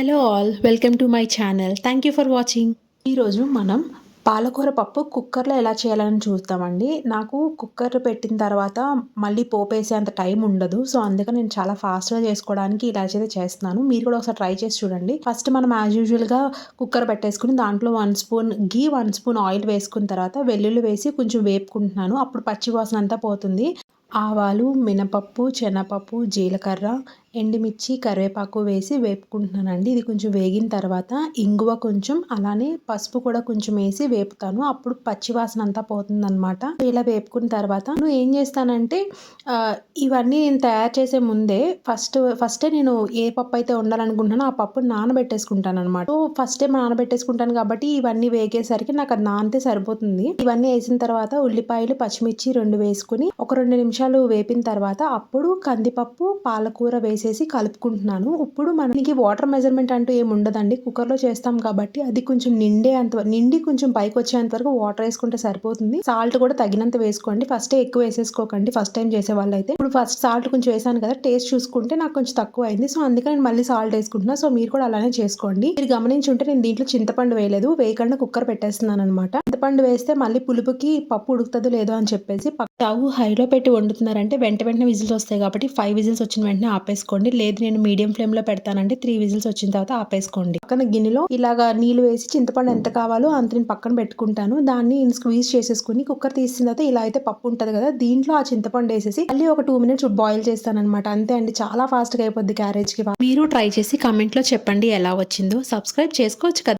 Hello all welcome to my channel thank you for watching ఈరోజు మనం పాలకూర పప్పు కుక్కర్లో ఎలా చేయాలని చూస్తామండి నాకు కుక్కర్ పెట్టిన తర్వాత మళ్ళీ పోపేసే అంత టైం ఉండదు. సో అందుకని నేను చాలా ఫాస్ట్గా చేసుకోవడానికి ఇలా అయితే చేస్తున్నాను. మీరు కూడా ఒకసారి ట్రై చేసి చూడండి. ఫస్ట్ మనం యాజ్ యూజువల్గా కుక్కర్ పెట్టేసుకుని దాంట్లో one spoon ghee one spoon oil వేసుకున్న తర్వాత వెల్లుల్లి వేసి కొంచెం వేపుకుంటున్నాను. అప్పుడు పచ్చి వాసన అంతా పోతుంది. ఆవాలు మినపప్పు శనగపప్పు జీలకర్ర ఎండుమిర్చి కరివేపాకు వేసి వేపుకుంటున్నానండి. ఇది కొంచెం వేగిన తర్వాత ఇంగువ కొంచెం అలానే పసుపు కూడా కొంచెం వేసి వేపుతాను. అప్పుడు పచ్చివాసన అంతా పోతుందన్నమాట. ఇలా వేపుకున్న తర్వాత నేను ఏం చేస్తానంటే ఇవన్నీ నేను తయారు చేసే ముందే ఫస్ట్ ఫస్టే నేను ఏ పప్పు అయితే వండాలనుకుంటున్నానో ఆ పప్పు నానబెట్టేసుకుంటాను అనమాట సో ఫస్టే నానబెట్టేసుకుంటాను కాబట్టి ఇవన్నీ వేగేసరికి నాకు అది నానితే సరిపోతుంది. ఇవన్నీ వేసిన తర్వాత ఉల్లిపాయలు పచ్చిమిర్చి రెండు వేసుకుని ఒక రెండు నిమిషాలు వేపిన తర్వాత అప్పుడు కందిపప్పు పాలకూర వేసి వేసేసి కలుపుకుంటున్నాను. ఇప్పుడు మనకి వాటర్ మెజర్మెంట్ అంటూ ఏమి ఉండదండి. కుక్కర్లో చేస్తాం కాబట్టి అది కొంచెం నిండే అంత నిండి కొంచెం పైకి వచ్చేంత వరకు వాటర్ వేసుకుంటే సరిపోతుంది. సాల్ట్ కూడా తగినంత వేసుకోండి. ఫస్ట్ ఎక్కువ వేసేసుకోకండి. ఫస్ట్ టైం చేసే వాళ్ళైతే ఇప్పుడు ఫస్ట్ సాల్ట్ కొంచెం వేసాను కదా టేస్ట్ చూసుకుంటే నాకు కొంచెం తక్కువ అయింది. సో అందుకని నేను మళ్ళీ సాల్ట్ వేసుకుంటున్నా. సో మీరు కూడా అలానే చేసుకోండి. మీరు గమనించుంటే నేను దీంట్లో చింతపండు వేయలేదు. వేయకుండా కుక్కర్ పెట్టేస్తున్నాను అనమాట చింతపండు వేస్తే మళ్ళీ పులుపుకి పప్పు ఉడుకుతుందో లేదో అని చెప్పేసి స్టవ్ హైలో పెట్టి వండుతున్నారంటే వెంట వెంటనే విజిల్స్ వస్తాయి కాబట్టి ఫైవ్ విజిల్స్ వచ్చిన వెంటనే ఆపేసుకోండి. లేదు నేను మీడియం ఫ్లేమ్లో పెడతానంటే త్రీ విజిల్స్ వచ్చిన తర్వాత ఆపేసుకోండి. పక్కన గిన్నెలో ఇలాగా నీళ్ళు వేసి చింతపండు ఎంత కావాలో అంత నేను పక్కన పెట్టుకుంటాను. దాన్ని స్క్వీజ్ చేసేసుకుని కుక్కర్ తీసిన తర్వాత ఇలా అయితే పప్పు ఉంటుంది కదా దీంట్లో ఆ చింతపండు వేసేసి మళ్ళీ ఒక టూ మినిట్స్ బాయిల్ చేస్తానమాట అంతే అండి చాలా ఫాస్ట్గా అయిపోద్ది క్యారేజ్కి. మీరు ట్రై చేసి కమెంట్లో చెప్పండి ఎలా వచ్చిందో. సబ్స్క్రైబ్ చేసుకోవచ్చు కదా.